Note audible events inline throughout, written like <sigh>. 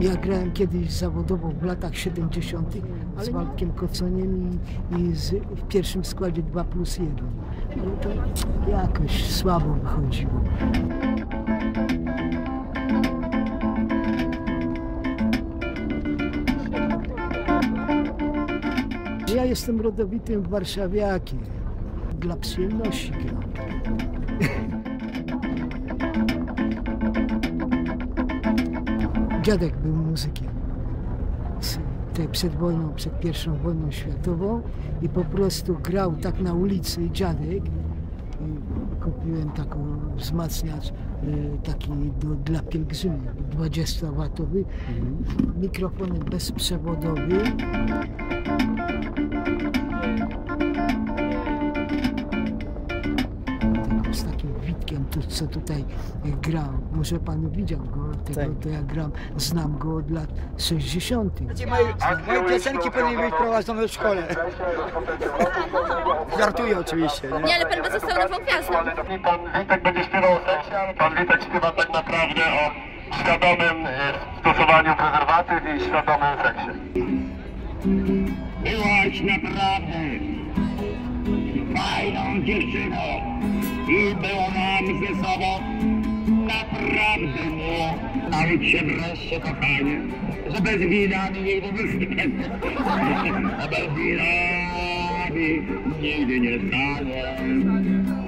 Ja grałem kiedyś zawodowo w latach 70. z Waldkiem Koconiem i, i z, w pierwszym składzie 2 plus 1. Ale to jakoś słabo wychodziło. Ja jestem rodowitym warszawiakiem. Dla przyjemności gram. <laughs> Dziadek był muzykiem. Z- te- Przed wojną, przed pierwszą wojną światową i po prostu grał tak na ulicy dziadek. I kupiłem taką wzmacniacz y, taki do, dla pielgrzymów 20-watowy, mikrofonem bezprzewodowy. Z takim Witkiem, tu, co tutaj e, grał. Może pan widział go, tego, Tak. to ja gram, znam go od lat 60. Moje, moje piosenki powinny być prowadzone w szkole. <laughs> Żartuję oczywiście, nie? Nie, ale pan by został nową gwiazdą. Pan Witek będzie śpiewał o seksie, ale pan Witek śpiewa tak naprawdę o świadomym e, stosowaniu prezerwatyw i świadomym seksie. Byłaś naprawdę fajną dziewczyną i było nam ze sobą naprawdę miło. Naucz się wreszcie, kochanie, że bez wina nigdy nie stanie. A bez wina nigdy nie stanie.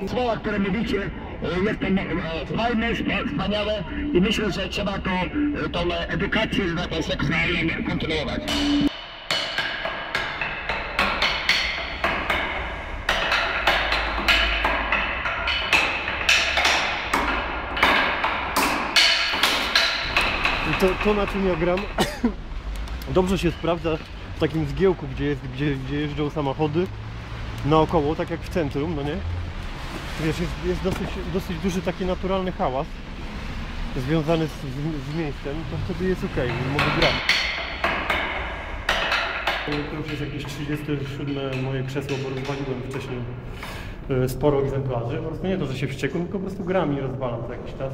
Słowa, które mówicie, jestem fajne, spa- wspaniałe i myślę, że trzeba to, e, tą edukację tak seksualną kontynuować. To, to na czym ja gram <coughs> dobrze się sprawdza w takim zgiełku, gdzie, jest, gdzie, gdzie jeżdżą samochody naokoło, tak jak w centrum, no nie? Wiesz, jest, jest dosyć, dosyć duży taki naturalny hałas związany z, z, z miejscem, to wtedy jest ok, mogę grać. To już jest jakieś 37 moje krzesło, bo rozwaliłem wcześniej e, sporo egzemplarzy. Po prostu nie to, że się wściekłem, tylko po prostu gram i rozwalam co jakiś czas.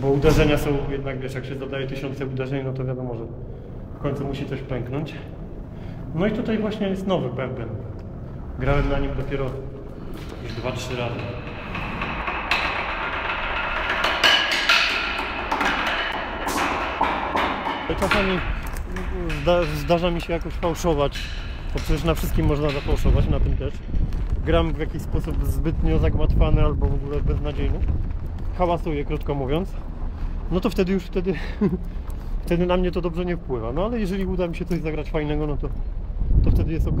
Bo uderzenia są jednak, wiesz, jak się dodaje tysiące uderzeń, no to wiadomo, że w końcu musi coś pęknąć. No i tutaj właśnie jest nowy bęben. Grałem na nim dopiero już 2-3 razy. Czasami zda, zdarza mi się jakoś fałszować, bo przecież na wszystkim można zafałszować, na tym też. Gram w jakiś sposób zbytnio zagmatwany albo w ogóle beznadziejny. Hałasuję, krótko mówiąc. No to wtedy już wtedy, <laughs> wtedy na mnie to dobrze nie wpływa. No ale jeżeli uda mi się coś zagrać fajnego, no to, to wtedy jest ok.